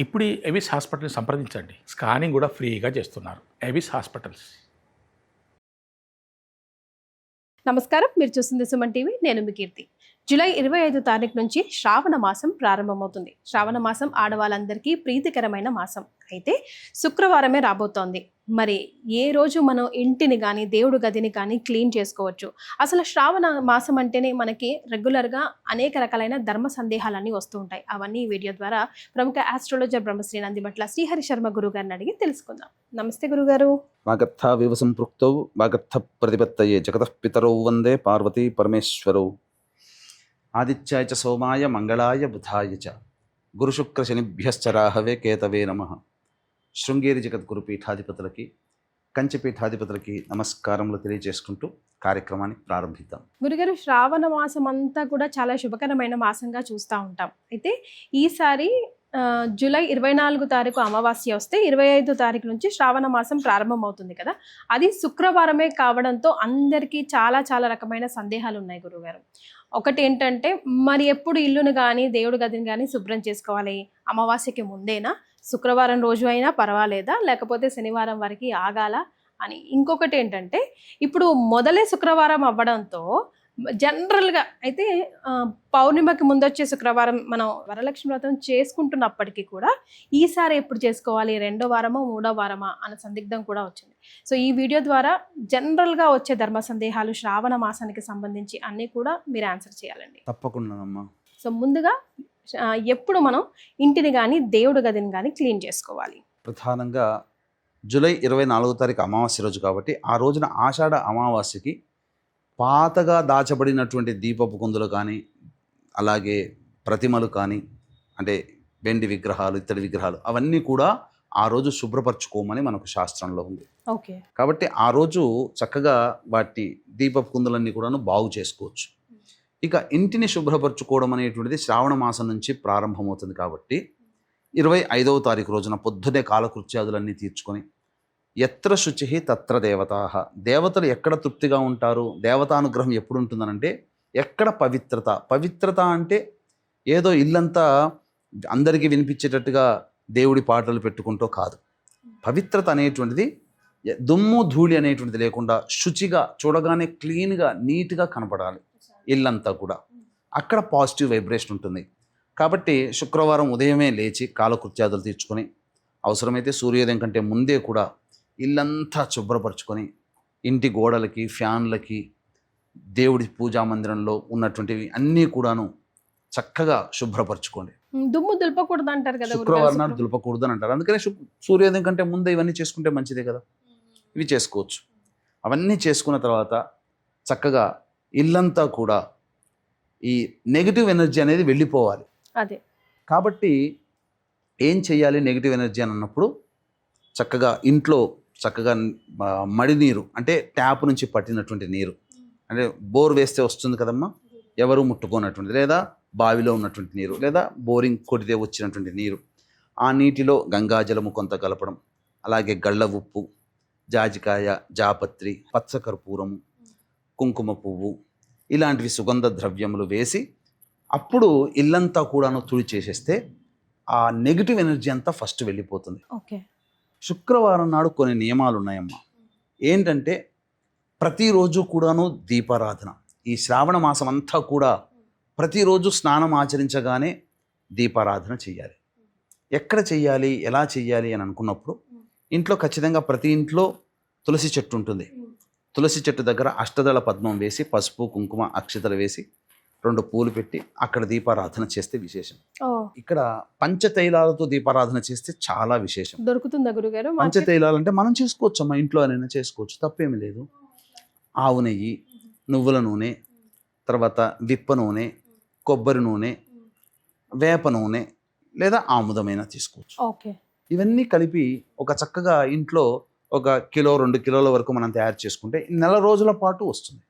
ఇప్పుడు ఎవిస్ హాస్పిటల్ని సంప్రదించండి. స్కానింగ్ కూడా ఫ్రీగా చేస్తున్నారు. Avis hospitals. నమస్కారం. మీరు చూస్తుంది సుమన్ టీవీ. నేను మీ కీర్తి. జూలై ఇరవై ఐదు తారీఖు నుంచి శ్రావణ మాసం ప్రారంభమవుతుంది. శ్రావణ మాసం ఆడవాళ్ళందరికీ ప్రీతికరమైన మాసం. అయితే శుక్రవారమే రాబోతోంది. మరి ఏ రోజు మనం ఇంటిని కానీ దేవుడు గదిని కానీ క్లీన్ చేసుకోవచ్చు? అసలు శ్రావణ మాసం అంటేనే మనకి రెగ్యులర్గా అనేక రకాలైన ధర్మ సందేహాలన్నీ వస్తూ ఉంటాయి. అవన్నీ ఈ వీడియో ద్వారా ప్రముఖ ఆస్ట్రాలజర్ బ్రహ్మశ్రీ నందిమట్ల శ్రీహరి శర్మ గురువు గారిని అడిగి తెలుసుకుందాం. నమస్తే గురుగారు. వాగర్థావివ సంపృక్తౌ వాగర్థ ప్రతిపత్తయే జగతః పితరౌ వందే పార్వతీ పరమేశ్వరౌ. ఆదిత్యాయ చ సోమాయ మంగళాయ బుధాయ చ. గురుశుక్రశనిభ్యశ్చ రాహవే కేతవే నమ. శృంగేరి జగద్గురు పీఠాధిపతులకి కంచిపీఠాధిపతులకి నమస్కారములు తెలియజేసుకుంటూ కార్యక్రమాన్ని ప్రారంభిద్దాం. గురుగారు శ్రావణ మాసం అంతా కూడా చాలా శుభకరమైన మాసంగా చూస్తూ ఉంటాం. అయితే ఈసారి జూలై ఇరవై నాలుగు తారీఖు అమావాస్య వస్తే ఇరవై ఐదు తారీఖు నుంచి శ్రావణ మాసం ప్రారంభమవుతుంది కదా. అది శుక్రవారమే కావడంతో అందరికీ చాలా చాలా రకమైన సందేహాలు ఉన్నాయి గురుగారు. ఒకటి ఏంటంటే మరి ఎప్పుడు ఇల్లును కానీ దేవుడి గదిని కానీ శుభ్రం చేసుకోవాలి. అమావాస్యకి ముందేనా? శుక్రవారం రోజు అయినా పర్వాలేదా? లేకపోతే శనివారం వరకు ఆగాల? అని ఇంకొకటి ఏంటంటే ఇప్పుడు మొదలే శుక్రవారం అవ్వడంతో జనరల్గా అయితే పౌర్ణిమకి ముందొచ్చే శుక్రవారం మనం వరలక్ష్మి వ్రతం చేసుకుంటున్నప్పటికీ కూడా ఈసారి ఎప్పుడు చేసుకోవాలి? రెండో వారమా? మూడో వారమా? అన్న సందిగ్ధం కూడా వచ్చింది. సో ఈ వీడియో ద్వారా జనరల్గా వచ్చే ధర్మ సందేహాలు శ్రావణ మాసానికి సంబంధించి అన్నీ కూడా మీరు ఆన్సర్ చేయాలండి. తప్పకుండానమ్మా. సో ముందుగా ఎప్పుడు మనం ఇంటిని కానీ దేవుడి గదిని కానీ క్లీన్ చేసుకోవాలి. ప్రధానంగా జూలై ఇరవై నాలుగో తారీఖు అమావాస్య రోజు కాబట్టి ఆ రోజున ఆషాఢ అమావాస్యకి పాతగా దాచబడినటువంటి దీపపు కుందులు కానీ అలాగే ప్రతిమలు కానీ అంటే వెండి విగ్రహాలు ఇత్తడి విగ్రహాలు అవన్నీ కూడా ఆ రోజు శుభ్రపరచుకోమని మనకు శాస్త్రంలో ఉంది. ఓకే. కాబట్టి ఆ రోజు చక్కగా వాటి దీపపు కుందులన్నీ కూడాను బాగు చేసుకోవచ్చు. ఇక ఇంటిని శుభ్రపరచుకోవడం అనేటువంటిది శ్రావణ మాసం నుంచి ప్రారంభమవుతుంది కాబట్టి ఇరవై ఐదవ తారీఖు రోజున పొద్దునే కాలకృత్యాదులన్నీ తీర్చుకొని ఎత్ర శుచి తత్ర దేవతా. దేవతలు ఎక్కడ తృప్తిగా ఉంటారు? దేవతానుగ్రహం ఎప్పుడు ఉంటుందనంటే ఎక్కడ పవిత్రత? పవిత్రత అంటే ఏదో ఇల్లంతా అందరికీ వినిపించేటట్టుగా దేవుడి పాటలు పెట్టుకుంటూ కాదు. పవిత్రత అనేటువంటిది దుమ్ము ధూళి అనేటువంటిది లేకుండా శుచిగా చూడగానే క్లీన్గా నీట్గా కనపడాలి ఇల్లంతా కూడా. అక్కడ పాజిటివ్ వైబ్రేషన్ ఉంటుంది. కాబట్టి శుక్రవారం ఉదయమే లేచి కాలకృత్యాదులు తీర్చుకొని అవసరమైతే సూర్యోదయం కంటే ముందే కూడా ఇల్లంతా శుభ్రపరచుకొని ఇంటి గోడలకి ఫ్యాన్లకి దేవుడి పూజా మందిరంలో ఉన్నటువంటివి అన్నీ కూడాను చక్కగా శుభ్రపరచుకోండి. దుమ్ము దులపకూడదు అంటారు కదా. శుక్రవారం నాడు దులపకూడదు అని అంటారు. అందుకనే సూర్యోదయం కంటే ముందే ఇవన్నీ చేసుకుంటే మంచిదే కదా. ఇవి చేసుకోవచ్చు. అవన్నీ చేసుకున్న తర్వాత చక్కగా ఇల్లంతా కూడా ఈ నెగిటివ్ ఎనర్జీ అనేది వెళ్ళిపోవాలి. అదే. కాబట్టి ఏం చేయాలి నెగిటివ్ ఎనర్జీ అని అన్నప్పుడు చక్కగా ఇంట్లో చక్కగా మడి నీరు అంటే ట్యాప్ నుంచి పట్టినటువంటి నీరు. అంటే బోర్ వేస్తే వస్తుంది కదమ్మా? ఎవరు ముట్టుకోనటువంటిది లేదా బావిలో ఉన్నటువంటి నీరు లేదా బోరింగ్ కొడితే వచ్చినటువంటి నీరు. ఆ నీటిలో గంగాజలము కొంత కలపడం అలాగే గళ్ళ ఉప్పు జాజికాయ జాపత్రి పచ్చకర్పూరము కుంకుమ పువ్వు ఇలాంటివి సుగంధ ద్రవ్యములు వేసి అప్పుడు ఇల్లంతా కూడాను తుడి చేసేస్తే ఆ నెగిటివ్ ఎనర్జీ అంతా ఫస్ట్ వెళ్ళిపోతుంది. ఓకే. శుక్రవారం నాడు కొన్ని నియమాలు ఉన్నాయమ్మా ఏంటంటే ప్రతిరోజు కూడాను దీపారాధన. ఈ శ్రావణ మాసం అంతా కూడా ప్రతిరోజు స్నానం ఆచరించగానే దీపారాధన చెయ్యాలి. ఎక్కడ చెయ్యాలి ఎలా చెయ్యాలి అని అనుకున్నప్పుడు ఇంట్లో ఖచ్చితంగా ప్రతి ఇంట్లో తులసి చెట్టు ఉంటుంది. తులసి చెట్టు దగ్గర అష్టదళ పద్మం వేసి పసుపు కుంకుమ అక్షతలు వేసి రెండు పూలు పెట్టి అక్కడ దీపారాధన చేస్తే విశేషం. ఇక్కడ పంచతైలాలతో దీపారాధన చేస్తే చాలా విశేషం. దొరుకుతుందా గురుగారు? పంచతైలాలు అంటే మనం చేసుకోవచ్చు అమ్మా ఇంట్లో అయినా చేసుకోవచ్చు తప్పేమీ లేదు. ఆవు నెయ్యి నువ్వుల నూనె తర్వాత విప్ప నూనె కొబ్బరి నూనె వేప నూనె లేదా ఆముదమైన తీసుకోవచ్చు. ఓకే. ఇవన్నీ కలిపి ఒక చక్కగా ఇంట్లో ఒక కిలో రెండు కిలోల వరకు మనం తయారు చేసుకుంటే నెల రోజుల పాటు వస్తుంది.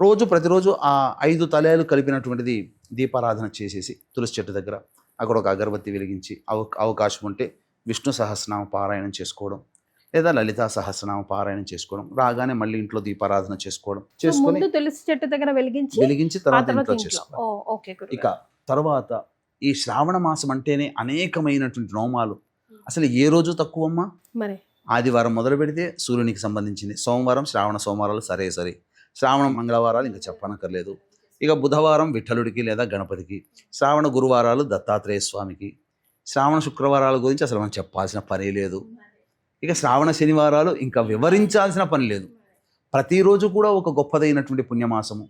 రోజు ప్రతిరోజు ఆ ఐదు తలయాలు కలిపినటువంటిది దీపారాధన చేసేసి తులసి చెట్టు దగ్గర అక్కడ ఒక అగరబత్తి వెలిగించి అవ అవకాశం ఉంటే విష్ణు సహస్రనామ పారాయణం చేసుకోవడం లేదా లలితా సహస్రనామ పారాయణం చేసుకోవడం రాగానే మళ్ళీ ఇంట్లో దీపారాధన చేసుకోవడం చేసుకొని తులసి చెట్టు దగ్గర వెలిగించి వెలిగించి తర్వాత ఇంట్లో గురుగారు. ఇక తర్వాత ఈ శ్రావణ మాసం అంటేనే అనేకమైనటువంటి నోమాలు. అసలు ఏ రోజు తక్కువమ్మా? మరి? ఆదివారం మొదలు పెడితే సూర్యునికి సంబంధించింది సోమవారం శ్రావణ సోమవారాలు సరే సరే. శ్రావణ మంగళవారాలు ఇంకా చెప్పనక్కర్లేదు. ఇక బుధవారం విఠలుడికి లేదా గణపతికి శ్రావణ గురువారాలు దత్తాత్రేయ స్వామికి. శ్రావణ శుక్రవారాల గురించి అసలు మనం చెప్పాల్సిన పని లేదు. ఇక శ్రావణ శనివారాలు ఇంకా వివరించాల్సిన పని లేదు. ప్రతిరోజు కూడా ఒక గొప్పదైనటువంటి పుణ్యమాసము.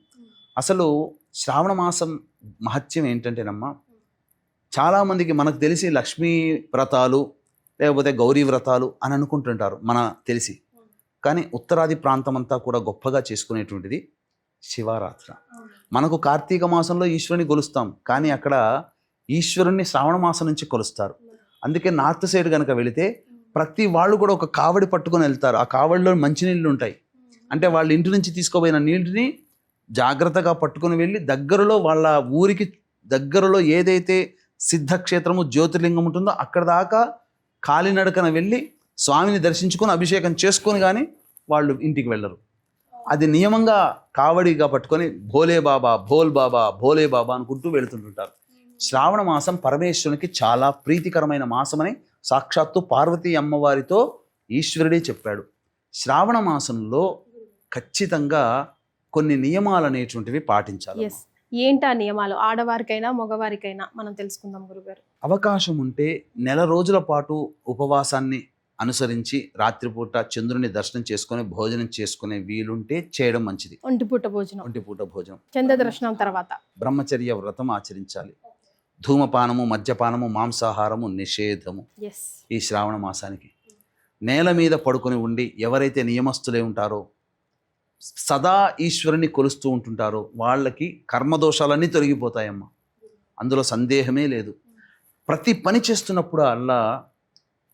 అసలు శ్రావణ మాసం మహత్యం ఏంటంటేనమ్మా చాలామందికి మనకు తెలిసి లక్ష్మీ వ్రతాలు లేకపోతే గౌరీ వ్రతాలు అని అనుకుంటుంటారు మన తెలిసి. కానీ ఉత్తరాది ప్రాంతం అంతా కూడా గొప్పగా చేసుకునేటువంటిది శివరాత్ర. మనకు కార్తీక మాసంలో ఈశ్వరుని కొలుస్తాం కానీ అక్కడ ఈశ్వరుణ్ణి శ్రావణ మాసం నుంచి కొలుస్తారు. అందుకే నార్త్ సైడ్ కనుక వెళితే ప్రతి వాళ్ళు కూడా ఒక కావడి పట్టుకొని వెళ్తారు. ఆ కావడిలో మంచినీళ్ళు ఉంటాయి. అంటే వాళ్ళ ఇంటి నుంచి తీసుకోబోయిన నీటిని జాగ్రత్తగా పట్టుకొని వెళ్ళి దగ్గరలో వాళ్ళ ఊరికి దగ్గరలో ఏదైతే సిద్ధక్షేత్రము జ్యోతిర్లింగం ఉంటుందో అక్కడ దాకా కాలినడకన వెళ్ళి స్వామిని దర్శించుకొని అభిషేకం చేసుకొని కానీ వాళ్ళు ఇంటికి వెళ్ళరు. అది నియమంగా కావడిగా పట్టుకొని భోలే బాబా భోల్ బాబా భోలే బాబా అనుకుంటూ వెళుతుంటుంటారు. శ్రావణ మాసం పరమేశ్వరునికి చాలా ప్రీతికరమైన మాసమని సాక్షాత్తు పార్వతీ అమ్మవారితో ఈశ్వరుడే చెప్పాడు. శ్రావణ మాసంలో ఖచ్చితంగా కొన్ని నియమాలు అనేటువంటివి పాటించాలి. ఏంటా నియమాలు? ఆడవారికైనా మగవారికైనా మనం తెలుసుకుందాం గురుగారు. అవకాశం ఉంటే నెల రోజుల పాటు ఉపవాసాన్ని అనుసరించి రాత్రిపూట చంద్రుని దర్శనం చేసుకొని భోజనం చేసుకునే వీలుంటే చేయడం మంచిది. ఒంటిపూట భోజనం. ఒంటిపూట భోజనం. చంద్ర దర్శనం తర్వాత. బ్రహ్మచర్య వ్రతం ఆచరించాలి. ధూమపానము మద్యపానము మాంసాహారము నిషేధము ఈ శ్రావణ మాసానికి. నేల మీద పడుకొని ఉండి ఎవరైతే నియమస్తులే ఉంటారో సదా ఈశ్వరుని కొలుస్తూ ఉంటుంటారో వాళ్ళకి కర్మదోషాలన్నీ తొలగిపోతాయమ్మా. అందులో సందేహమే లేదు. ప్రతి పని చేస్తున్నప్పుడు అల్లా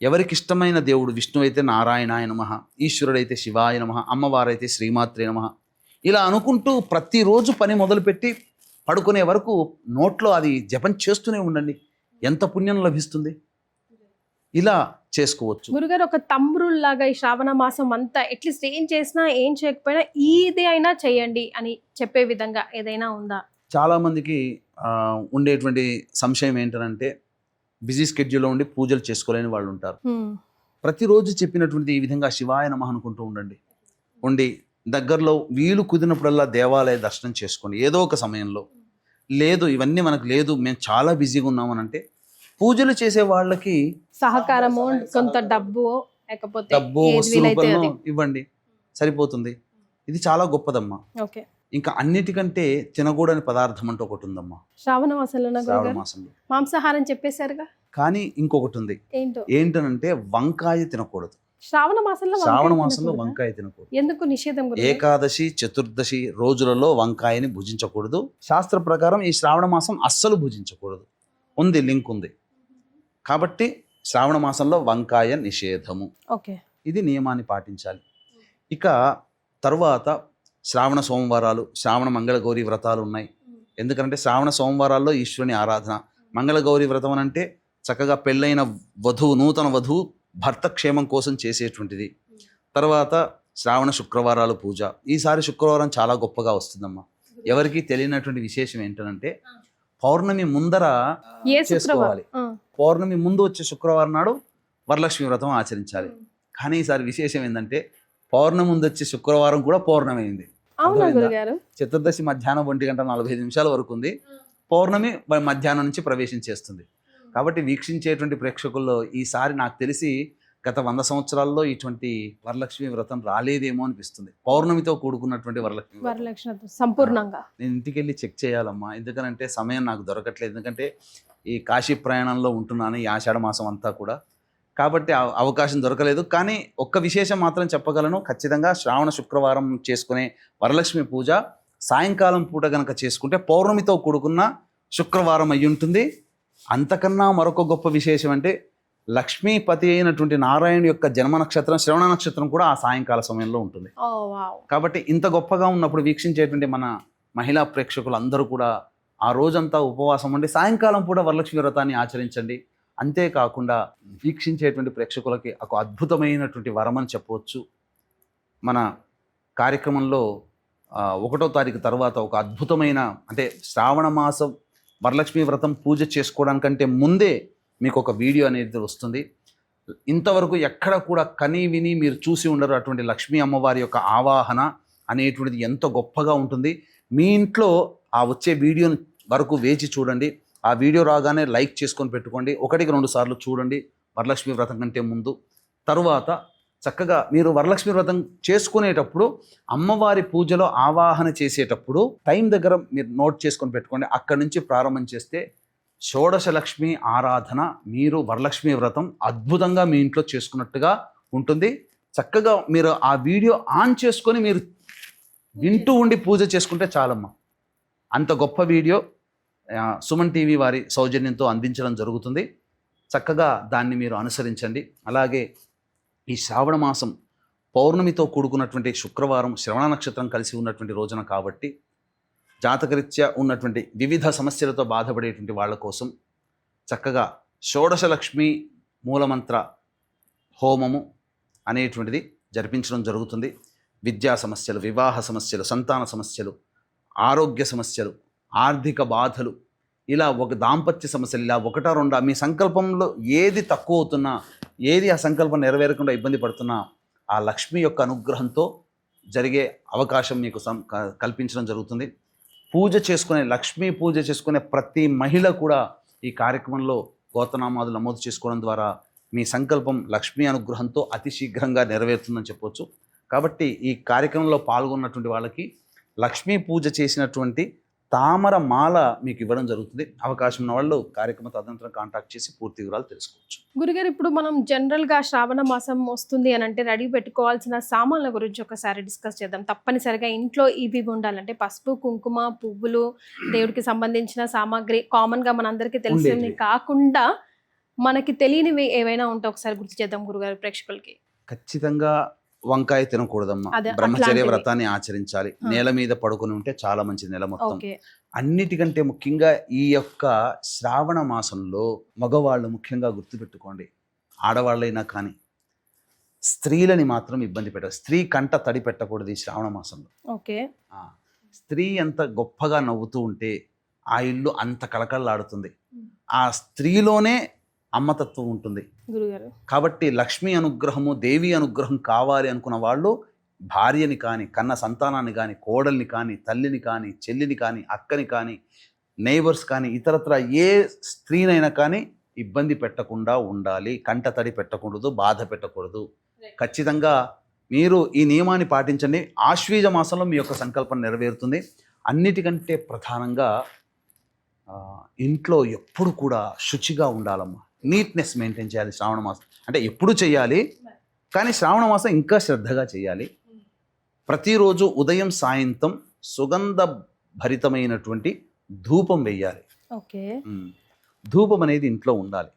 ఎవరికి ఇష్టమైన దేవుడు విష్ణువు అయితే నారాయణాయ నమ ఈశ్వరుడైతే శివాయ నమ అమ్మవారైతే శ్రీమాత్రే నమ. ఇలా అనుకుంటూ ప్రతిరోజు పని మొదలుపెట్టి పడుకునే వరకు నోట్లో అది జపం చేస్తూనే ఉండండి. ఎంత పుణ్యం లభిస్తుంది? ఇలా చేసుకోవచ్చు. గురుగారు ఒక తమ్ముళ్ళలాగా ఈ శ్రావణ మాసం అంతా అట్లీస్ట్ ఏం చేసినా ఏం చేయకపోయినా ఇది అయినా చేయండి అని చెప్పే విధంగా ఏదైనా ఉందా? చాలామందికి ఉండేటువంటి సంశయం ఏంటంటే బిజీ స్కెడ్యూల్లో ఉండి పూజలు చేసుకోలేని వాళ్ళు ఉంటారు. ప్రతిరోజు చెప్పినటువంటి ఈ విధంగా శివాయ నమ అనుకుంటూ ఉండండి. ఉండి దగ్గరలో వీలు కుదిరినప్పుడల్లా దేవాలయ దర్శనం చేసుకోండి ఏదో ఒక సమయంలో లేదు ఇవన్నీ మనకు లేదు మేము చాలా బిజీగా ఉన్నామని అంటే పూజలు చేసే వాళ్ళకి సహకారము కొంత డబ్బు లేకపోతే డబ్బు ఇవ్వండి. సరిపోతుంది. ఇది చాలా గొప్పదమ్మా. ఓకే. ఇంకా అన్నిటికంటే తినకూడని పదార్థం అంటూ ఒకటి ఉందమ్మా. శ్రావణ మాసంలో మాంసాహారం చెప్పేశారుగా? కానీ ఇంకొకటి ఉంది. ఏంటో? ఏంటనంటే వంకాయ తినకూడదు. శ్రావణ మాసంలో వంకాయ శ్రావణ మాసంలో తినకూడదా? వంకాయ తినకూడదు. ఎందుకు నిషేధం? ఏకాదశి చతుర్దశి రోజులలో వంకాయని భుజించకూడదు. శాస్త్ర ప్రకారం ఈ శ్రావణ మాసం అస్సలు భుజించకూడదు. ఉంది లింక్ ఉంది. కాబట్టి శ్రావణ మాసంలో వంకాయ నిషేధము. ఓకే. ఇది నియమాన్ని పాటించాలి. ఇక తర్వాత శ్రావణ సోమవారాలు శ్రావణ మంగళగౌరి వ్రతాలు ఉన్నాయి. ఎందుకంటే శ్రావణ సోమవారాల్లో ఈశ్వరుని ఆరాధన. మంగళగౌరి వ్రతం అని అంటే చక్కగా పెళ్ళైన వధువు నూతన వధువు భర్త క్షేమం కోసం చేసేటువంటిది. తర్వాత శ్రావణ శుక్రవారాలు పూజ. ఈసారి శుక్రవారం చాలా గొప్పగా వస్తుందమ్మా. ఎవరికి తెలియనటువంటి విశేషం ఏంటంటే పౌర్ణమి ముందర చేసుకోవాలి. పౌర్ణమి ముందు వచ్చే శుక్రవారం నాడు వరలక్ష్మి వ్రతం ఆచరించాలి. కానీ ఈసారి విశేషం ఏంటంటే పౌర్ణమి ముందు వచ్చే శుక్రవారం కూడా పౌర్ణమి అయింది. అవునా చతుర్దశి మధ్యాహ్నం ఒంటి గంట నలభై ఐదు నిమిషాల వరకు ఉంది. పౌర్ణమి మధ్యాహ్నం నుంచి ప్రవేశించేస్తుంది కాబట్టి వీక్షించేటువంటి ప్రేక్షకుల్లో ఈసారి నాకు తెలిసి గత వంద సంవత్సరాల్లో ఇటువంటి వరలక్ష్మి వ్రతం రాలేదేమో అనిపిస్తుంది. పౌర్ణమితో కూడుకున్నటువంటి వరలక్ష్మి. వరలక్ష్మి సంపూర్ణంగా. నేను ఇంటికి వెళ్ళి చెక్ చేయాలమ్మా. ఎందుకనంటే సమయం నాకు దొరకట్లేదు. ఎందుకంటే ఈ కాశీ ప్రయాణంలో ఉంటున్నాను ఈ ఆషాఢ మాసం అంతా కూడా. కాబట్టి అవ- అవకాశం దొరకలేదు. కానీ ఒక్క విశేషం మాత్రం చెప్పగలను. ఖచ్చితంగా శ్రావణ శుక్రవారం చేసుకునే వరలక్ష్మి పూజ సాయంకాలం పూట గనక చేసుకుంటే పౌర్ణమితో కూడుకున్న శుక్రవారం అయి ఉంటుంది. అంతకన్నా మరొక గొప్ప విశేషం అంటే లక్ష్మీపతి అయినటువంటి నారాయణ యొక్క జన్మ నక్షత్రం శ్రవణ నక్షత్రం కూడా ఆ సాయంకాల సమయంలో ఉంటుంది. కాబట్టి ఇంత గొప్పగా ఉన్నప్పుడు వీక్షించేటువంటి మన మహిళా ప్రేక్షకులు అందరూ కూడా ఆ రోజంతా ఉపవాసం ఉండి సాయంకాలం పూట వరలక్ష్మి వ్రతాన్ని ఆచరించండి. అంతేకాకుండా వీక్షించేటువంటి ప్రేక్షకులకి ఒక అద్భుతమైనటువంటి వరమని చెప్పవచ్చు. మన కార్యక్రమంలో ఒకటో తారీఖు తర్వాత ఒక అద్భుతమైన అంటే శ్రావణ మాసం వరలక్ష్మి వ్రతం పూజ చేసుకోవడానికంటే ముందే మీకు ఒక వీడియో అనేది వస్తుంది. ఇంతవరకు ఎక్కడ కూడా కని విని మీరు చూసి ఉండరు అటువంటి లక్ష్మీ అమ్మవారి యొక్క ఆవాహన అనేటువంటిది ఎంతో గొప్పగా ఉంటుంది. మీ ఇంట్లో ఆ వచ్చే వీడియోని వరకు వేచి చూడండి. ఆ వీడియో రాగానే లైక్ చేసుకొని పెట్టుకోండి. ఒకటికి రెండు సార్లు చూడండి. వరలక్ష్మి వ్రతం కంటే ముందు. తరువాత చక్కగా మీరు వరలక్ష్మి వ్రతం చేసుకునేటప్పుడు అమ్మవారి పూజలో ఆవాహన చేసేటప్పుడు టైం దగ్గర మీరు నోట్ చేసుకొని పెట్టుకోండి. అక్కడి నుంచి ప్రారంభం చేస్తే షోడశ లక్ష్మి ఆరాధన మీరు వరలక్ష్మి వ్రతం అద్భుతంగా మీ ఇంట్లో చేసుకున్నట్టుగా ఉంటుంది. చక్కగా మీరు ఆ వీడియో ఆన్ చేసుకొని మీరు వింటూ ఉండి పూజ చేసుకుంటే చాలమ్మా. అంత గొప్ప వీడియో. సుమన్ టీవీ వారి సౌజన్యంతో అందించడం జరుగుతుంది. చక్కగా దాన్ని మీరు అనుసరించండి. అలాగే ఈ శ్రావణ మాసం పౌర్ణమితో కూడుకున్నటువంటి శుక్రవారం శ్రవణ నక్షత్రం కలిసి ఉన్నటువంటి రోజున కాబట్టి జాతకరీత్యా ఉన్నటువంటి వివిధ సమస్యలతో బాధపడేటువంటి వాళ్ళ కోసం చక్కగా షోడశ లక్ష్మి మూలమంత్ర హోమము అనేటువంటిది జరిపించడం జరుగుతుంది. విద్యా సమస్యలు వివాహ సమస్యలు సంతాన సమస్యలు ఆరోగ్య సమస్యలు ఆర్థిక బాధలు. ఇలా ఒక దాంపత్య సమస్యలు ఇలా ఒకటా రెండా మీ సంకల్పంలో ఏది తక్కువ అవుతున్నా ఏది ఆ సంకల్పం నెరవేరకుండా ఇబ్బంది పడుతున్నా ఆ లక్ష్మి యొక్క అనుగ్రహంతో జరిగే అవకాశం మీకు సం క- కల్పించడం జరుగుతుంది. పూజ చేసుకునే లక్ష్మీ పూజ చేసుకునే ప్రతి మహిళ కూడా ఈ కార్యక్రమంలో గోతనామాదులు నమోదు చేసుకోవడం ద్వారా మీ సంకల్పం లక్ష్మీ అనుగ్రహంతో అతి శీఘ్రంగా నెరవేరుతుందని చెప్పొచ్చు. కాబట్టి ఈ కార్యక్రమంలో పాల్గొన్నటువంటి వాళ్ళకి లక్ష్మీ పూజ చేసినటువంటి తామర మాల మీకు ఇవ్వడం జరుగుతుంది. అవకాశం ఉన్న వాళ్ళు కార్యక్రమ తదనంతరం కాంటాక్ట్ చేసి పూర్తి వివరాలు తెలుసుకోవచ్చు. గురుగారు ఇప్పుడు మనం జనరల్గా శ్రావణ మాసం వస్తుంది అని అంటే రెడీ పెట్టుకోవాల్సిన సామాన్ల గురించి ఒకసారి డిస్కస్ చేద్దాం. తప్పనిసరిగా ఇంట్లో ఇవి ఉండాలంటే పసుపు కుంకుమ పువ్వులు దేవుడికి సంబంధించిన సామాగ్రి కామన్గా మనందరికీ తెలిసింది. కాకుండా మనకి తెలియనివి ఏవైనా ఉంటే ఒకసారి గుర్తు చేద్దాం గురుగారు ప్రేక్షకులకి. ఖచ్చితంగా వంకాయ తినకూడదమ్మా. బ్రహ్మచర్య. వ్రతాన్ని ఆచరించాలి. నేల మీద పడుకొని ఉంటే చాలా మంచిది నెల మొత్తం. అన్నిటికంటే ముఖ్యంగా ఈ యొక్క శ్రావణ మాసంలో మగవాళ్ళు ముఖ్యంగా గుర్తుపెట్టుకోండి. ఆడవాళ్ళైనా కానీ స్త్రీలని మాత్రం ఇబ్బంది పెట్టారు. స్త్రీ కంట తడి పెట్టకూడదు ఈ శ్రావణ మాసంలో. ఓకే. స్త్రీ ఎంత గొప్పగా నవ్వుతూ ఉంటే ఆ ఇల్లు అంత కళకళలాడుతుంది. ఆ స్త్రీలోనే అమ్మతత్వం ఉంటుంది. కాబట్టి లక్ష్మీ అనుగ్రహము దేవి అనుగ్రహం కావాలి అనుకున్న వాళ్ళు భార్యని కానీ కన్న సంతానాన్ని కానీ కోడల్ని కానీ తల్లిని కానీ చెల్లిని కానీ అక్కని కానీ నైబర్స్ కానీ ఇతరత్ర ఏ స్త్రీనైనా కానీ ఇబ్బంది పెట్టకుండా ఉండాలి. కంట తడి పెట్టకూడదు బాధ పెట్టకూడదు. ఖచ్చితంగా మీరు ఈ నియమాన్ని పాటించండి. ఆశ్వీజ మాసంలో మీ యొక్క సంకల్పం నెరవేరుతుంది. అన్నిటికంటే ప్రధానంగా ఇంట్లో ఎప్పుడు కూడా శుచిగా ఉండాలమ్మా. నీట్నెస్ మెయింటైన్ చేయాలి శ్రావణ మాసం. అంటే ఎప్పుడు చేయాలి కానీ శ్రావణ మాసం ఇంకా శ్రద్ధగా చేయాలి. ప్రతిరోజు ఉదయం సాయంత్రం సుగంధ భరితమైనటువంటి ధూపం వేయాలి ఓకే. ధూపం అనేది ఇంట్లో ఉండాలి.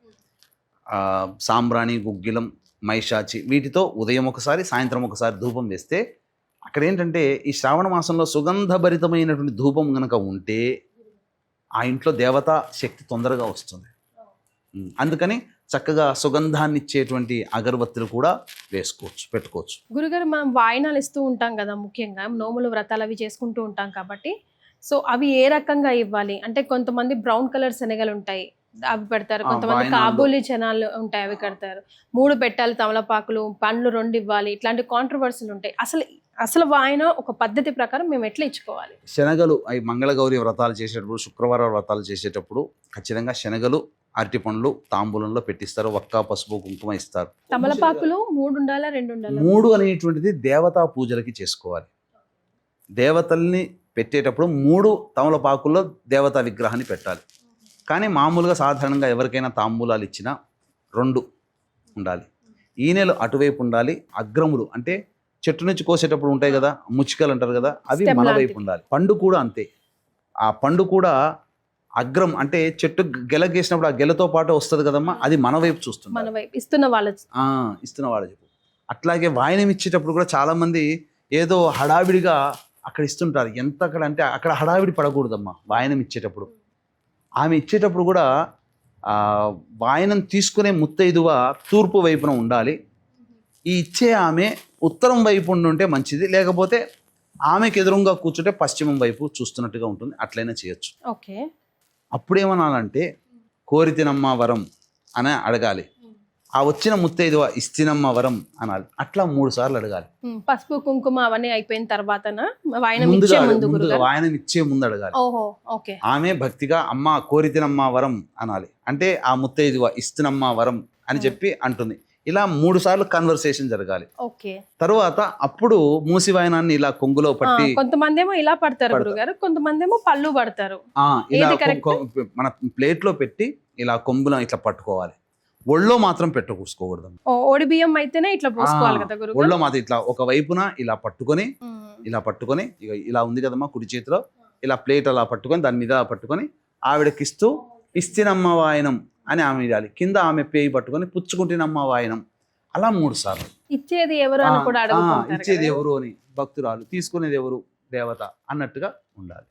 సాంబ్రాణి గుగ్గిలం మైషాచి వీటితో ఉదయం ఒకసారి సాయంత్రం ఒకసారి ధూపం వేస్తే అక్కడ ఏంటంటే ఈ శ్రావణ మాసంలో సుగంధభరితమైనటువంటి ధూపం కనుక ఉంటే ఆ ఇంట్లో దేవతా శక్తి తొందరగా వస్తుంది. అందుకని చక్కగా సుగంధాన్ని ఇచ్చేటువంటి అగరబత్తులు కూడా వేసుకోవచ్చు పెట్టుకోవచ్చు. గురుగారు మనం వాయినాలు ఇస్తూ ఉంటాం కదా ముఖ్యంగా నోములు వ్రతాలు అవి చేసుకుంటూ ఉంటాం కాబట్టి. సో అవి ఏ రకంగా ఇవ్వాలి? అంటే కొంతమంది బ్రౌన్ కలర్ శనగలు ఉంటాయి అవి పెడతారు. కొంతమంది కాబూలి చనాలు ఉంటాయి అవి కడతారు. మూడు పెట్టాలి తమలపాకులు పండ్లు రెండు ఇవ్వాలి ఇట్లాంటి కాంట్రవర్సీలు ఉంటాయి. అసలు అసలు వాయన ఒక పద్ధతి ప్రకారం మేము ఎట్లా ఇచ్చుకోవాలి? శనగలు అవి మంగళగౌరి వ్రతాలు చేసేటప్పుడు శుక్రవారం వ్రతాలు చేసేటప్పుడు ఖచ్చితంగా శనగలు అరటి పండ్లు తాంబూలంలో పెట్టిస్తారు వక్క పసుపు కుంకుమ ఇస్తారు. తమలపాకులు మూడు ఉండాలా రెండు ఉండాలా మూడు అనేటువంటిది దేవతా పూజలకి చేసుకోవాలి. దేవతల్ని పెట్టేటప్పుడు మూడు తమలపాకుల్లో దేవతా విగ్రహాన్ని పెట్టాలి. కానీ మామూలుగా సాధారణంగా ఎవరికైనా తాంబూలాలు ఇచ్చినా రెండు ఉండాలి. ఈనెలు అటువైపు ఉండాలి అగ్రములు అంటే చెట్టు నుంచి కోసేటప్పుడు ఉంటాయి కదా ముచ్చికలు అంటారు కదా అవి మన వైపు. ఉండాలి. పండు కూడా అంతే. ఆ పండు కూడా అగ్రం అంటే చెట్టు గెల గేసినప్పుడు ఆ గెలతో పాటు వస్తుంది కదమ్మా? అది మన వైపు చూస్తుంది? మన వైపు ఇస్తున్న వాళ్ళ ఇస్తున్న వాడు చెప్పు అట్లాగే వాయనం ఇచ్చేటప్పుడు కూడా చాలా మంది ఏదో హడావిడిగా అక్కడ ఇస్తుంటారు. ఎంత అక్కడ అంటే అక్కడ హడావిడి పడకూడదమ్మా వాయనం ఇచ్చేటప్పుడు. ఆమె ఇచ్చేటప్పుడు కూడా వాయనం తీసుకునే ముత్తైదువ తూర్పు వైపున ఉండాలి. ఈ ఇచ్చే ఆమె ఉత్తరం వైపు ఉంటే మంచిది. లేకపోతే ఆమెకు ఎదురుగా కూర్చుంటే పశ్చిమం వైపు చూస్తున్నట్టుగా ఉంటుంది. అట్లయినా చేయొచ్చు. ఓకే. అప్పుడేమనాలంటే కోరితినమ్మ వరం అని అడగాలి. ఆ వచ్చిన ముత్తైదువ ఇస్తినమ్మ వరం అనాలి. అట్లా మూడు సార్లు అడగాలి. పసుపు కుంకుమ అవన్నీ అయిపోయిన తర్వాతన వాయనం ఇచ్చే ముందు అడగాలి. ఆమె భక్తిగా అమ్మ కోరితినమ్మ వరం అనాలి. అంటే ఆ ముత్తైదువ ఇస్తునమ్మ వరం అని చెప్పి అంటుంది. ఇలా మూడు సార్లు కన్వర్సేషన్ జరగాలి. ఓకే. తరువాత అప్పుడు మూసి వాయనాన్ని ఇలా కొంగులో పట్టి కొంతమంది ఏమో ఇలా పడతారు. గురుగారు కొంతమంది ఏమో పళ్ళు పడతారు. ఇలా మన ప్లేట్లో పెట్టి ఇలా కొంగులో ఇట్లా పట్టుకోవాలి. ఒళ్ళో మాత్రం పెట్టకూసుకోకూడదు. ఓడి బియ్యం అయితేనే ఇట్లా పోసుకోవాలి కదా ఒళ్ళో గురుగారు మాత్రం ఇట్లా ఒక వైపున ఇలా పట్టుకొని ఇలా పట్టుకొని ఇలా ఉంది కదమ్మా కుడి చేతిలో ఇలా ప్లేట్ అలా పట్టుకొని దాని మీద పట్టుకొని ఆవిడకిస్తూ ఇస్తినమ్మ వాయనం అని ఆమె ఇవ్వాలి కింద ఆమె పేయి పట్టుకొని పుచ్చుకుంటున్నమ్మ వాయనం. అలా మూడు సార్లు. ఇచ్చేది ఎవరు ఇచ్చేది. ఎవరు అని భక్తురాలు తీసుకునేది ఎవరు? దేవత అన్నట్టుగా ఉండాలి.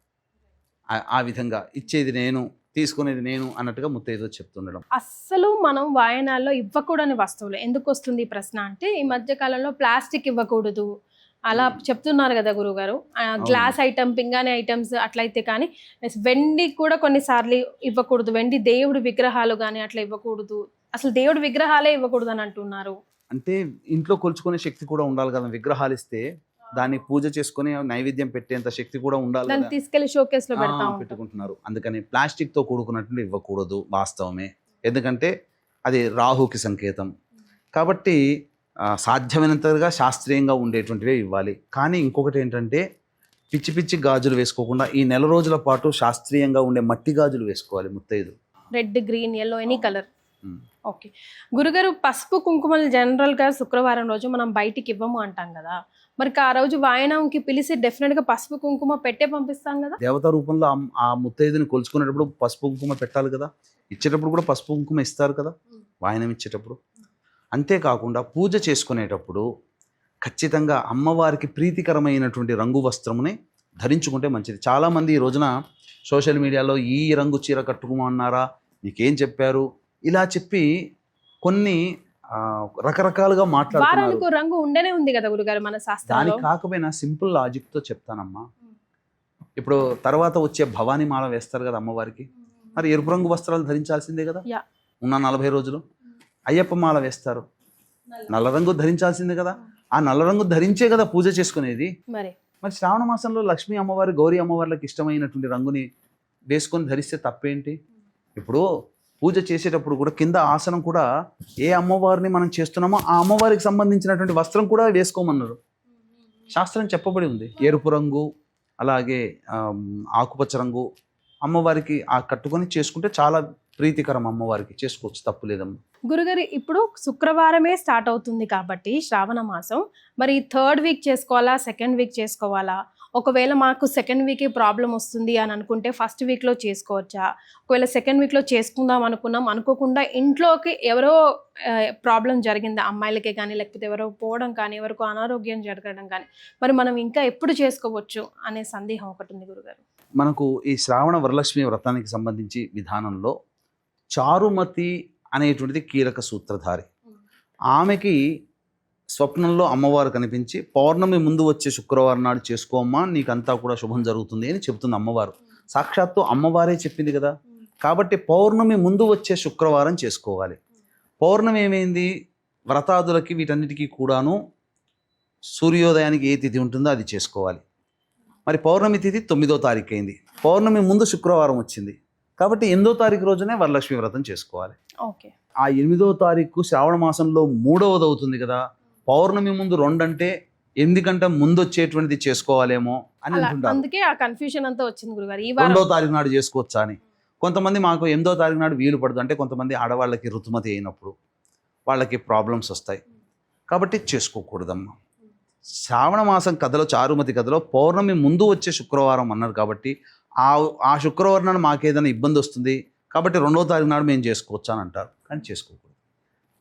ఆ- ఆ విధంగా ఇచ్చేది నేను తీసుకునేది నేను అన్నట్టుగా ముత్తైదో చెప్తుండడం. అస్సలు మనం వాయనాల్లో ఇవ్వకూడని వస్తువులు ఎందుకు వస్తుంది ఈ ప్రశ్న అంటే ఈ మధ్య కాలంలో ప్లాస్టిక్ ఇవ్వకూడదు. అలా చెప్తున్నారు కదా గురుగారు గ్లాస్ ఐటమ్ పింగాణి ఐటమ్స్ అట్లయితే కానీ వెండి కూడా కొన్నిసార్లు ఇవ్వకూడదు. వెండి దేవుడి విగ్రహాలు కానీ అట్లా ఇవ్వకూడదు. అసలు దేవుడి విగ్రహాలే ఇవ్వకూడదు అని అంటున్నారు. అంటే ఇంట్లో కొలుచుకునే శక్తి కూడా ఉండాలి కదా. విగ్రహాలు ఇస్తే దాన్ని పూజ చేసుకుని నైవేద్యం పెట్టేంత శక్తి కూడా ఉండాలి తీసుకెళ్ళి షోకేస్లో పెట్టుకుంటున్నారు. అందుకని ప్లాస్టిక్తో కూడుకున్నట్టు ఇవ్వకూడదు వాస్తవమే. ఎందుకంటే అది రాహుకి సంకేతం. కాబట్టి సాధ్యమైనంతగా శాస్త్రీయంగా ఉండేటువంటివే ఇవ్వాలి. కానీ ఇంకొకటి ఏంటంటే పిచ్చి పిచ్చి గాజులు వేసుకోకుండా ఈ నెల రోజుల పాటు శాస్త్రీయంగా ఉండే మట్టి గాజులు వేసుకోవాలి ముత్తైదు. Red green yellow any colour. Okay గురుగారు పసుపు కుంకుమలు జనరల్గా శుక్రవారం రోజు మనం బయటికి ఇవ్వము అంటాం కదా. మరి ఆ రోజు వాయనంకి పిలిచి డెఫినెట్గా పసుపు కుంకుమ పెట్టే పంపిస్తాం కదా? దేవతా రూపంలో ఆ- ఆ ముత్తైదుని కొలుచుకునేటప్పుడు పసుపు కుంకుమ పెట్టాలి కదా. ఇచ్చేటప్పుడు కూడా పసుపు కుంకుమ ఇస్తారు కదా. వాయనం ఇచ్చేటప్పుడు. అంతేకాకుండా పూజ చేసుకునేటప్పుడు ఖచ్చితంగా అమ్మవారికి ప్రీతికరమైనటువంటి రంగు వస్త్రముని ధరించుకుంటే మంచిది. చాలామంది ఈ రోజున సోషల్ మీడియాలో ఈ రంగు చీర కట్టుకోమన్నారా నీకేం చెప్పారు? ఇలా చెప్పి కొన్ని రకరకాలుగా మాట్లాడుతున్నారు. రంగు ఉండనే ఉంది కదా గురుగారు మన కాకపోయినా సింపుల్ లాజిక్తో చెప్తానమ్మా. ఇప్పుడు తర్వాత వచ్చే భవానీ మాల వేస్తారు కదా అమ్మవారికి. మరి ఎరుపు రంగు వస్త్రాలు ధరించాల్సిందే కదా. ఉన్న నలభై రోజులు. అయ్యప్ప మాల వేస్తారు. నల్ల రంగు ధరించాల్సిందే కదా. ఆ నల్ల రంగు ధరించే కదా పూజ చేసుకునేది. మరి. మరి శ్రావణ మాసంలో లక్ష్మీ అమ్మవారి గౌరీ అమ్మవార్లకు ఇష్టమైనటువంటి రంగుని వేసుకొని ధరిస్తే తప్పేంటి? ఇప్పుడు పూజ చేసేటప్పుడు కూడా కింద ఆసనం కూడా ఏ అమ్మవారిని మనం చేస్తున్నామో ఆ అమ్మవారికి సంబంధించినటువంటి వస్త్రం కూడా వేసుకోమన్నారు. శాస్త్రం చెప్పబడి ఉంది. ఎరుపు రంగు అలాగే ఆకుపచ్చ రంగు అమ్మవారికి ఆ కట్టుకొని చేసుకుంటే చాలా ప్రీతికరం అమ్మవారికి చేసుకోవచ్చు తప్పు లేదమ్మా. గురుగారు ఇప్పుడు శుక్రవారమే స్టార్ట్ అవుతుంది కాబట్టి శ్రావణ మాసం. మరి థర్డ్ వీక్ చేసుకోవాలా సెకండ్ వీక్ చేసుకోవాలా? ఒకవేళ మాకు సెకండ్ వీక్ ప్రాబ్లం వస్తుంది అని అనుకుంటే ఫస్ట్ వీక్లో చేసుకోవచ్చా? ఒకవేళ సెకండ్ వీక్లో చేసుకుందాం అనుకున్నాం అనుకోకుండా ఇంట్లోకి ఎవరో ప్రాబ్లం జరిగింది అమ్మాయిలకే కానీ లేకపోతే ఎవరో పోవడం కానీ ఎవరికో అనారోగ్యం జరగడం కానీ మరి మనం ఇంకా ఎప్పుడు చేసుకోవచ్చు అనే సందేహం ఒకటి ఉంది గురుగారు. మనకు ఈ శ్రావణ వరలక్ష్మి వ్రతానికి సంబంధించి విధానంలో చారుమతి అనేటువంటిది కీలక సూత్రధారి. ఆమెకి స్వప్నంలో అమ్మవారు కనిపించి పౌర్ణమి ముందు వచ్చే శుక్రవారం నాడు చేసుకోమ్మా నీకంతా కూడా శుభం జరుగుతుంది అని చెబుతుంది అమ్మవారు. సాక్షాత్తు అమ్మవారే చెప్పింది కదా. కాబట్టి పౌర్ణమి ముందు వచ్చే శుక్రవారం చేసుకోవాలి. పౌర్ణమి ఏమైంది? వ్రతాదులకి వీటన్నిటికీ కూడాను సూర్యోదయానికి ఏ తిథి ఉంటుందో అది చేసుకోవాలి. మరి పౌర్ణమి తిథి తొమ్మిదో తారీఖు అయింది పౌర్ణమి ముందు శుక్రవారం వచ్చింది. కాబట్టి ఎనిమిదో తారీఖు రోజునే వరలక్ష్మి వ్రతం చేసుకోవాలి. ఓకే. ఆ ఎనిమిదో తారీఖు శ్రావణ మాసంలో మూడవది అవుతుంది కదా పౌర్ణమి ముందు రెండంటే ఎనిమిది గంట ముందు వచ్చేటువంటిది చేసుకోవాలేమో అని అందుకే ఆ కన్ఫ్యూజన్ అంతా వచ్చింది గురుగారు. ఈ వారం రెండో తారీఖు నాడు చేసుకోవచ్చా అని. కొంతమంది మాకు ఎనిమిదో తారీఖు నాడు వీలు పడదు. అంటే కొంతమంది ఆడవాళ్ళకి ఋతుమతి అయినప్పుడు వాళ్ళకి ప్రాబ్లమ్స్ వస్తాయి. కాబట్టి చేసుకోకూడదమ్మా. శ్రావణ మాసం కథలో చారుమతి కథలో పౌర్ణమి ముందు వచ్చే శుక్రవారం అన్నారు కాబట్టి ఆ ఆ శుక్రవారం నాడు మాకేదైనా ఇబ్బంది వస్తుంది కాబట్టి రెండో తారీఖు నాడు మేము చేసుకోవచ్చు అని అంటారు కానీ చేసుకోకూడదు.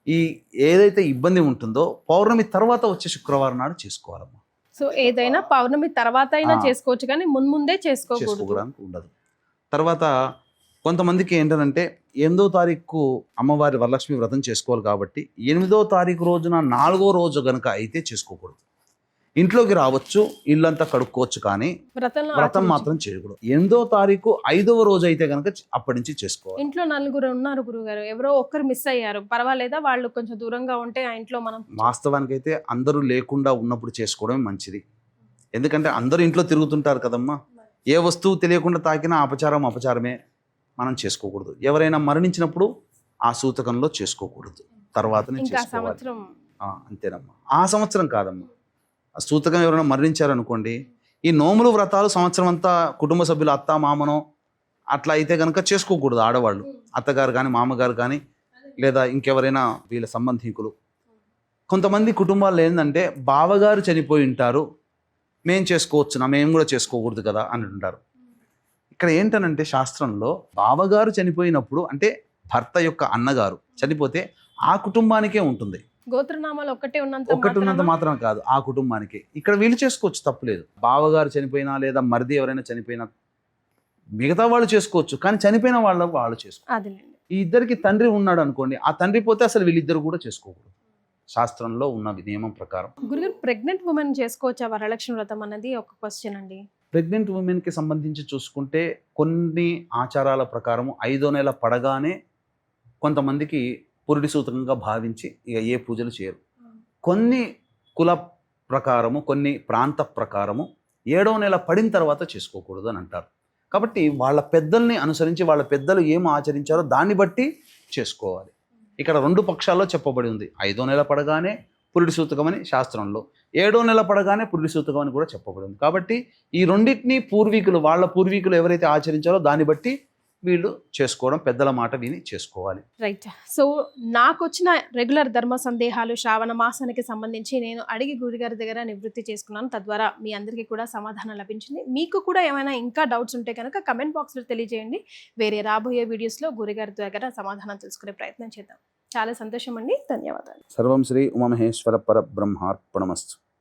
ఈ ఏదైతే ఇబ్బంది ఉంటుందో పౌర్ణమి తర్వాత వచ్చే శుక్రవారం నాడు చేసుకోవాలమ్మా. సో ఏదైనా పౌర్ణమి తర్వాత అయినా. చేసుకోవచ్చు కానీ ముందే చేసుకోకూడదు. ఉండదు. తర్వాత కొంతమందికి ఏంటంటే ఎనిమిదో తారీఖు అమ్మవారి వరలక్ష్మి వ్రతం చేసుకోవాలి కాబట్టి ఎనిమిదో తారీఖు రోజున నాలుగో రోజు కనుక అయితే చేసుకోకూడదు. ఇంట్లోకి రావచ్చు ఇల్లంతా కడుక్కోవచ్చు కానీ వ్రతం. మాత్రం చేయకూడదు. ఎనిమిదో తారీఖు ఐదవ రోజు అయితే కనుక అప్పటి నుంచి చేసుకోవాలి. ఇంట్లో నలుగురు ఉన్నారు గురుగారు ఎవరో ఒక్కరు మిస్ అయ్యారు. పర్వాలేదా? వాళ్ళు కొంచెం దూరంగా ఉంటే ఆ ఇంట్లో మనం వాస్తవానికి అయితే అందరూ లేకుండా ఉన్నప్పుడు చేసుకోవడమే మంచిది. ఎందుకంటే అందరూ ఇంట్లో తిరుగుతుంటారు కదమ్మా. ఏ వస్తువు తెలియకుండా తాకినా అపచారం అపచారమే మనం చేసుకోకూడదు. ఎవరైనా మరణించినప్పుడు ఆ సూతకంలో చేసుకోకూడదు. తర్వాతనే చేసుకోవాలి. అంతేనమ్మా. ఆ సంవత్సరం కాదమ్మా. ఆ సూతకం ఎవరైనా మరణించారనుకోండి ఈ నోములు వ్రతాలు సంవత్సరం అంతా కుటుంబ సభ్యులు అత్త మామనో అట్లా అయితే కనుక చేసుకోకూడదు ఆడవాళ్ళు. అత్తగారు కానీ మామగారు కానీ లేదా ఇంకెవరైనా వీళ్ళ సంబంధికులు. కొంతమంది కుటుంబాలు ఏంటంటే బావగారు చనిపోయి ఉంటారు మేం చేసుకోవచ్చు నా మేము కూడా చేసుకోకూడదు కదా అని అంటారు. ఇక్కడ ఏంటనంటే శాస్త్రంలో బావగారు చనిపోయినప్పుడు అంటే భర్త యొక్క అన్నగారు చనిపోతే ఆ కుటుంబానికే ఉంటుంది. గోత్రనామాలు ఒక్కటే ఉన్నంత ఒక్కటి ఉన్నంత మాత్రం కాదు ఆ కుటుంబానికి. ఇక్కడ వీళ్ళు చేసుకోవచ్చు తప్పులేదు. బావగారు చనిపోయినా లేదా మరిది ఎవరైనా చనిపోయినా మిగతా వాళ్ళు చేసుకోవచ్చు కానీ చనిపోయిన వాళ్ళ వాళ్ళు చేసుకో. అదేలేండి. ఈ ఇద్దరికి తండ్రి ఉన్నాడు అనుకోండి ఆ తండ్రి పోతే అసలు వీళ్ళిద్దరు కూడా చేసుకోకూడదు. శాస్త్రంలో ఉన్న నియమం ప్రకారం. గురుగారు ప్రెగ్నెంట్ ఉమెన్ చేసుకోవచ్చా వరలక్ష్మి వ్రతం అన్నది ఒక క్వశ్చన్ అండి. ప్రెగ్నెంట్ ఉమెన్కి సంబంధించి చూసుకుంటే కొన్ని ఆచారాల ప్రకారము ఐదో నెల పడగానే కొంతమందికి పురుడి సూత్రంగా భావించి ఇక ఏ పూజలు చేయరు. కొన్ని కుల ప్రకారము కొన్ని ప్రాంత ప్రకారము ఏడవ నెల పడిన తర్వాత చేసుకోకూడదు అని అంటారు. కాబట్టి వాళ్ళ పెద్దల్ని అనుసరించి వాళ్ళ పెద్దలు ఏం ఆచరించారో దాన్ని బట్టి చేసుకోవాలి. ఇక్కడ రెండు పక్షాల్లో చెప్పబడి ఉంది. ఐదో నెల పడగానే పురుడి సూతకమని శాస్త్రంలో ఏడో నెల పడగానే పురుడి సూతకం అని కూడా చెప్పబడి ఉంది. కాబట్టి ఈ రెండింటినీ పూర్వీకులు వాళ్ళ పూర్వీకులు ఎవరైతే ఆచరించారో దాన్ని బట్టి వీళ్ళు చేసుకోవడం పెద్దల మాట విని చేసుకోవాలి. రైట్ సో నాకు వచ్చిన రెగ్యులర్ ధర్మ సందేహాలు శ్రావణ మాసానికి సంబంధించి నేను అడిగి గురుగారి దగ్గర నివృత్తి చేసుకున్నాను. తద్వారా మీ అందరికీ కూడా సమాధానం లభించింది. మీకు కూడా ఏమైనా ఇంకా డౌట్స్ ఉంటే కనుక కమెంట్ బాక్స్లో తెలియజేయండి. వేరే రాబోయే వీడియోస్లో గురుగారి దగ్గర సమాధానం తెలుసుకునే ప్రయత్నం చేద్దాం. చాలా సంతోషం అండి. ధన్యవాదాలు. సర్వం శ్రీ ఉమమహేశ్వర పరబ్రహ్మార్పణమస్తు